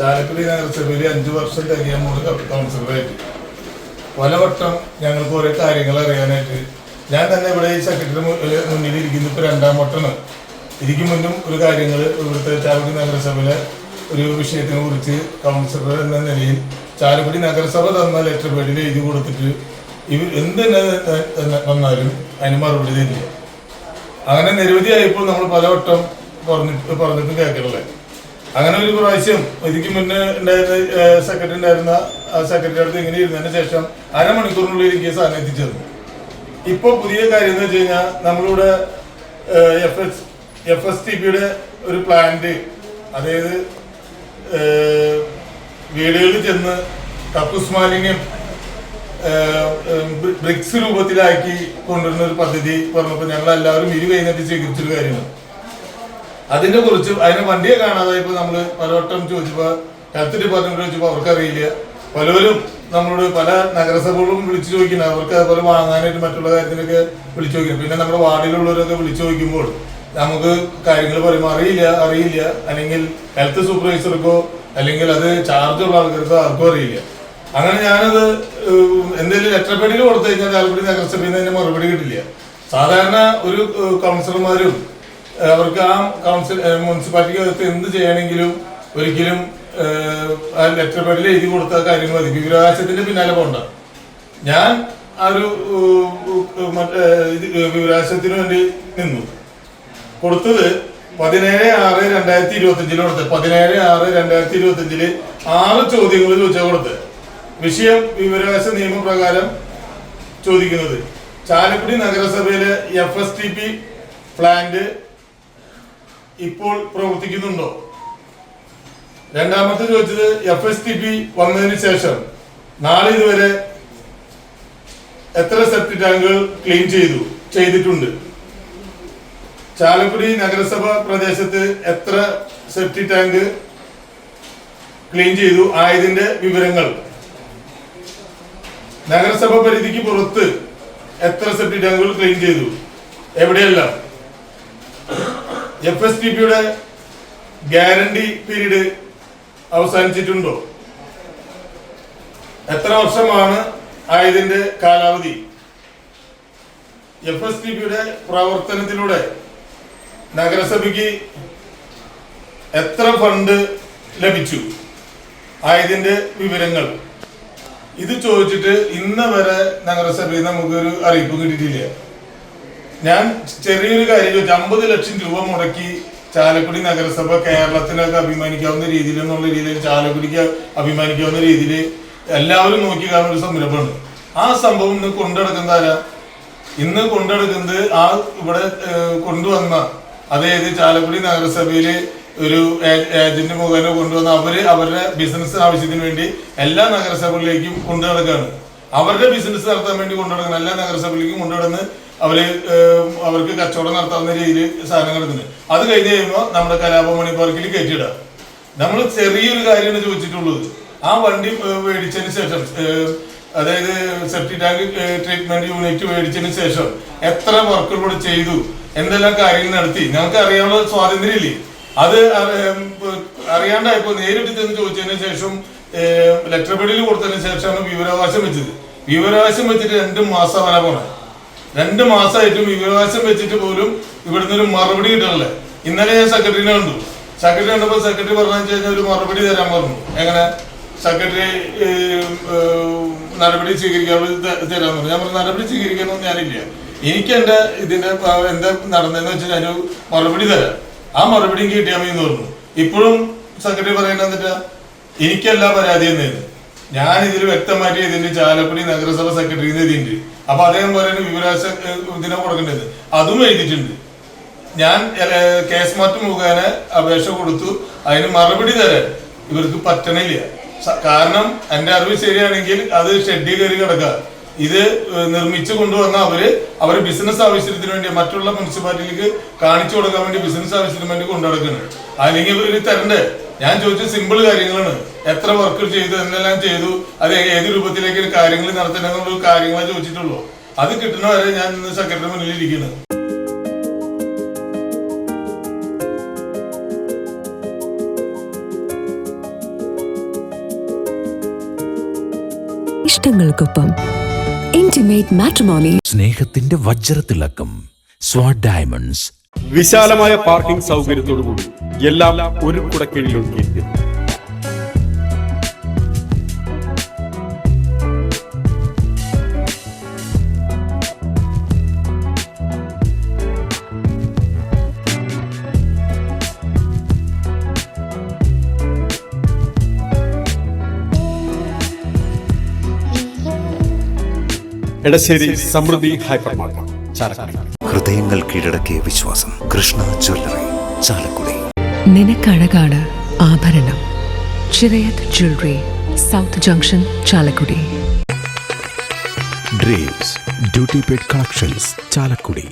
ചാലക്കുടി നഗരസഭയിൽ അഞ്ചു വർഷം തികയാൻ മൂന്ന് കൗൺസിലറായിട്ട് പലവട്ടം ഞങ്ങൾക്ക് ഓരോ കാര്യങ്ങൾ അറിയാനായിട്ട്. ഞാൻ തന്നെ ഇവിടെ ഈ സെക്രട്ടറി മുന്നിൽ ഇരിക്കുന്ന. ഇപ്പൊ രണ്ടാം വട്ടമാണ്. ഇതിക്ക് മുന്നും ഒരു കാര്യങ്ങൾ ഇവിടുത്തെ ചാലക്കുടി നഗരസഭയിലെ ഒരു വിഷയത്തിനെ കുറിച്ച് കൗൺസിലർ എന്ന നിലയിൽ ചാലക്കുടി നഗരസഭ തന്ന ലെറ്റർ പേഡിൽ എഴുതി കൊടുത്തിട്ട് ഇവർ എന്ത് വന്നാലും അതിന് മറുപടി തരില്ല. അങ്ങനെ നിരവധിയായപ്പോൾ നമ്മൾ പലവട്ടം പറഞ്ഞിട്ട് പറഞ്ഞിട്ട് കേൾക്കണല്ലേ അങ്ങനെ ഒരു പ്രാവശ്യം ഇതിക്ക് മുന്നേ ഉണ്ടായിരുന്ന സെക്രട്ടറി ഉണ്ടായിരുന്ന സെക്രട്ടറി അടുത്ത് ഇങ്ങനെ ഇരുന്നതിന് ശേഷം അരമണിക്കൂറിനുള്ളിൽ എനിക്ക് സാധനം എത്തിച്ചേർന്നു. ഇപ്പൊ പുതിയ കാര്യം എന്ന് വെച്ച് കഴിഞ്ഞാൽ നമ്മളിവിടെ F S F S T പിയുടെ ഒരു പ്ലാന്റ് അതായത് വീടുകളിൽ ചെന്ന് കക്കൂസ് മാലിന്യം ബ്രിക്സ് രൂപത്തിലാക്കി കൊണ്ടുവരുന്ന ഒരു പദ്ധതി പറഞ്ഞപ്പോൾ ഞങ്ങൾ എല്ലാവരും ഇരു കഴിഞ്ഞിട്ട് സ്വീകരിച്ചൊരു കാര്യമാണ്. അതിനെ കുറിച്ച് അതിന് വണ്ടിയെ കാണാതെ ഇപ്പൊ നമ്മൾ പലവട്ടം ചോദിച്ചപ്പോ ഹെൽത്ത് ഡിപ്പാർട്ട്മെന്റ് ചോദിച്ചപ്പോ അവർക്കറിയില്ല. പലവരും നമ്മളോട് പല നഗരസഭകളും വിളിച്ചു ചോദിക്കുന്നത് അവർക്ക് അതുപോലെ വാങ്ങാനായിട്ട് മറ്റുള്ള കാര്യത്തിനൊക്കെ വിളിച്ചു ചോദിക്കുന്നു. പിന്നെ നമ്മുടെ വാർഡിലുള്ളവരൊക്കെ വിളിച്ചു ചോദിക്കുമ്പോൾ നമുക്ക് കാര്യങ്ങൾ പറയുമ്പോൾ അറിയില്ല അറിയില്ല. അല്ലെങ്കിൽ ഹെൽത്ത് സൂപ്പർവൈസർക്കോ അല്ലെങ്കിൽ അത് ചാർജ് ഉള്ള ആൾക്കാർക്കോ ആർക്കും അറിയില്ല. അങ്ങനെ ഞാനത് എന്തെങ്കിലും ലെറ്റർ കൊടുത്തു കഴിഞ്ഞാൽ ആലപ്പുഴ നഗരസഭയിൽ നിന്ന് മറുപടി കിട്ടില്ല. സാധാരണ ഒരു കൗൺസിലർമാരും അവർക്ക് ആ കൗൺസിൽ മുനിസിപ്പാലിറ്റിക്ക് എന്ത് ചെയ്യണമെങ്കിലും ഒരിക്കലും ആ ലെറ്റർ പേഡിൽ എഴുതി കൊടുത്ത കാര്യങ്ങൾ മതി. വിവരാവകാശത്തിന്റെ പിന്നാലെ പോണ്ട. ഞാൻ ആ ഒരു വിവരാവകാശത്തിന് വേണ്ടി നിന്നു. കൊടുത്തത് പതിനേഴ് ആറ് രണ്ടായിരത്തി ഇരുപത്തി അഞ്ചിൽ കൊടുത്തത്. പതിനേഴ് ആറ് രണ്ടായിരത്തി ഇരുപത്തി അഞ്ചിൽ ആറ് ചോദ്യങ്ങൾ ചോദിച്ചാൽ കൊടുത്ത് വിഷയം വിവരാവകാശ നിയമപ്രകാരം ചോദിക്കുന്നത്. ചാലക്കുടി നഗരസഭയിലെ F S T P plant ഇപ്പോൾ പ്രവർത്തിക്കുന്നുണ്ടോ? രണ്ടാമത്തെ ചോദിച്ചത് എഫ് എസ് ടി പി വന്നതിന് ശേഷം നാളെ ഇതുവരെ എത്ര സെപ്റ്റി ടാങ്കുകൾ ക്ലീൻ ചെയ്തു ചെയ്തിട്ടുണ്ട്? ചാലക്കുടി നഗരസഭ പ്രദേശത്ത് എത്ര സെപ്റ്റി ടാങ്ക് ക്ലീൻ ചെയ്തു ആയതിന്റെ വിവരങ്ങൾ? നഗരസഭ പരിധിക്ക് പുറത്ത് എത്ര സെപ്റ്റി ടാങ്കുകൾ ക്ലീൻ ചെയ്തു? എവിടെയെല്ലാം? എഫ് എസ് ടി പിയുടെ ഗ്യാരണ്ടി പീരീഡ് അവസാനിച്ചിട്ടുണ്ടോ? എത്ര വർഷമാണ് ആയതിന്റെ കാലാവധി? എഫ് എസ് ടി പിയുടെ പ്രവർത്തനത്തിലൂടെ നഗരസഭയ്ക്ക് എത്ര ഫണ്ട് ലഭിച്ചു? ആയതിന്റെ വിവരങ്ങൾ. ഇത് ചോദിച്ചിട്ട് ഇന്ന് വരെ നഗരസഭയിൽ നമുക്കൊരു അറിയിപ്പ് കിട്ടിയിട്ടില്ല. ഞാൻ ചെറിയൊരു കാര്യം അമ്പത് ലക്ഷം രൂപ മുടക്കി ചാലക്കുടി നഗരസഭ കേരളത്തിനൊക്കെ അഭിമാനിക്കാവുന്ന രീതിയിൽ എന്നുള്ള രീതിയിൽ ചാലക്കുടിക്ക് അഭിമാനിക്കാവുന്ന രീതിയിൽ എല്ലാവരും നോക്കി കാണുന്ന ഒരു സംരംഭമുണ്ട് ആ സംഭവം ഇന്ന് കൊണ്ടുനടക്കുന്ന ആരാ? ഇന്ന് കൊണ്ടുനടക്കുന്നത് ആ ഇവിടെ കൊണ്ടുവന്ന അതായത് ചാലക്കുടി നഗരസഭയിൽ ഒരു ഏജന്റ് മുഖേന കൊണ്ടുവന്ന അവർ അവരുടെ ബിസിനസ് ആവശ്യത്തിന് വേണ്ടി എല്ലാ നഗരസഭകളിലേക്കും കൊണ്ടു നടക്കാണ് അവരുടെ ബിസിനസ് നടത്താൻ വേണ്ടി കൊണ്ടു നടക്കുന്ന എല്ലാ നഗരസഭയിലേക്കും കൊണ്ടു നടന്ന് അവർ അവർക്ക് കച്ചവടം നടത്താവുന്ന രീതിയിൽ സാധനങ്ങൾ എടുക്കുന്നത് അത് കഴിഞ്ഞ് കഴിയുമ്പോൾ നമ്മുടെ കലാപമണി പാർക്കിൽ കയറ്റിയിടാം. നമ്മൾ ചെറിയൊരു കാര്യമാണ് ചോദിച്ചിട്ടുള്ളത്. ആ വണ്ടി മേടിച്ചതിന് ശേഷം അതായത് സെപ്റ്റി ടാങ്ക് ട്രീറ്റ്മെന്റ് യൂണിറ്റ് മേടിച്ചതിന് ശേഷം എത്ര വർക്ക് ഇവിടെ ചെയ്തു എന്തെല്ലാം കാര്യങ്ങൾ നടത്തി ഞങ്ങൾക്ക് അറിയാനുള്ള സ്വാതന്ത്ര്യം ഇല്ലേ? അത് അറി- അറിയാണ്ടായപ്പോ നേരിട്ട് ചെന്ന് ചോദിച്ചതിന് ശേഷം ലെറ്റർ പെടിയിൽ കൊടുത്തതിന് ശേഷമാണ് വിവരാവകാശം വെച്ചത്. വിവരാവകാശം വെച്ചിട്ട് രണ്ട് മാസം വരെ പോണേ. രണ്ട് മാസമായിട്ടും വിവരാവകാശം വെച്ചിട്ട് പോലും ഇവിടുന്ന് ഒരു മറുപടി കിട്ടണല്ലേ. ഇന്നലെ ഞാൻ സെക്രട്ടറിനെ കണ്ടു. സെക്രട്ടറി കണ്ടപ്പോ സെക്രട്ടറി പറഞ്ഞു കഴിഞ്ഞാൽ ഒരു മറുപടി തരാൻ പറഞ്ഞു. എങ്ങനെ? സെക്രട്ടറി നടപടി സ്വീകരിക്കാനുള്ള തരാൻ പറഞ്ഞു. ഞാൻ പറഞ്ഞു നടപടി സ്വീകരിക്കാനൊന്നും ഞാനില്ല. എനിക്ക് എന്റെ ഇതിന്റെ എന്താ നടന്നതെന്ന് വെച്ചാൽ ഞാനൊരു മറുപടി തരാം. ആ മറുപടിയും കിട്ടിയാൽ മതി എന്ന് പറഞ്ഞു. ഇപ്പോഴും സെക്രട്ടറി പറയുന്നത് എന്നിട്ടാ എനിക്കല്ല പരാതി എന്നായിരുന്നു ഞാൻ ഇതിൽ വ്യക്തമായിട്ട് ഇതിന്റെ ചാലക്കുടി നഗരസഭ സെക്രട്ടറി എഴുതിയിട്ടുണ്ട്. അപ്പൊ അദ്ദേഹം പറയുന്നത് വിവരാശ ഇതിനെ കൊടുക്കേണ്ടത്. അതും എഴുതിയിട്ടുണ്ട്. ഞാൻ കേസ് മാറ്റം മുഖേന അപേക്ഷ കൊടുത്തു. അതിന് മറുപടി തരാൻ ഇവർക്ക് പറ്റണില്ല. കാരണം എന്റെ അറിവ് ശരിയാണെങ്കിൽ അത് ഷെഡിൽ കയറി കിടക്കുക. ഇത് നിർമ്മിച്ചു കൊണ്ടുവന്ന അവർ അവർ ബിസിനസ് ആവശ്യത്തിന് വേണ്ടി മറ്റുള്ള മുനിസിപ്പാലിറ്റിക്ക് കാണിച്ചു കൊടുക്കാൻ വേണ്ടി ബിസിനസ് ആവശ്യത്തിന് വേണ്ടി കൊണ്ടുനടക്കുന്നത് അല്ലെങ്കിൽ ഇവർ തരണ്ടേ. ഞാൻ ചോദിച്ച സിമ്പിൾ കാര്യങ്ങളാണ്. എത്ര വർക്ക് ചെയ്തു എന്തെല്ലാം ചെയ്തു അത് ഏത് രൂപത്തിലേക്ക് കാര്യങ്ങൾ നടത്തണമെന്നുള്ള കാര്യങ്ങളെ ചോദിച്ചിട്ടുള്ളൂ. അത് കിട്ടണവരെ ഞാൻ ഇന്ന് സെക്രട്ടറി മുന്നിൽ ഇരിക്കുന്നത് ഇഷ്ടങ്ങൾക്കൊപ്പം ഇന്റിമേറ്റ് മാട്രിമോണി സ്നേഹത്തിന്റെ വജ്രത്തിളക്കം സ്വാഡ് ഡയമണ്ട്സ് വിശാലമായ പാർക്കിംഗ് സൗകര്യത്തോടുകൂടി എല്ലാം ഒരു കുടക്കീഴിലൊതുക്കിയിരിക്കുന്നു എടശ്ശേരി സമൃദ്ധി ഹൈപ്പർ മാർക്കറ്റ് ചാലക്കുടി. ഹൃദയങ്ങൾ കീഴടക്കിയ വിശ്വാസം. കൃഷ്ണ ജ്വല്ലറി ചാലക്കുടി. നിനക്കഴകാണ് ആഭരണം. Chirayath jewellery south junction Chalakudy. Dreams duty paid collections Chalakudy.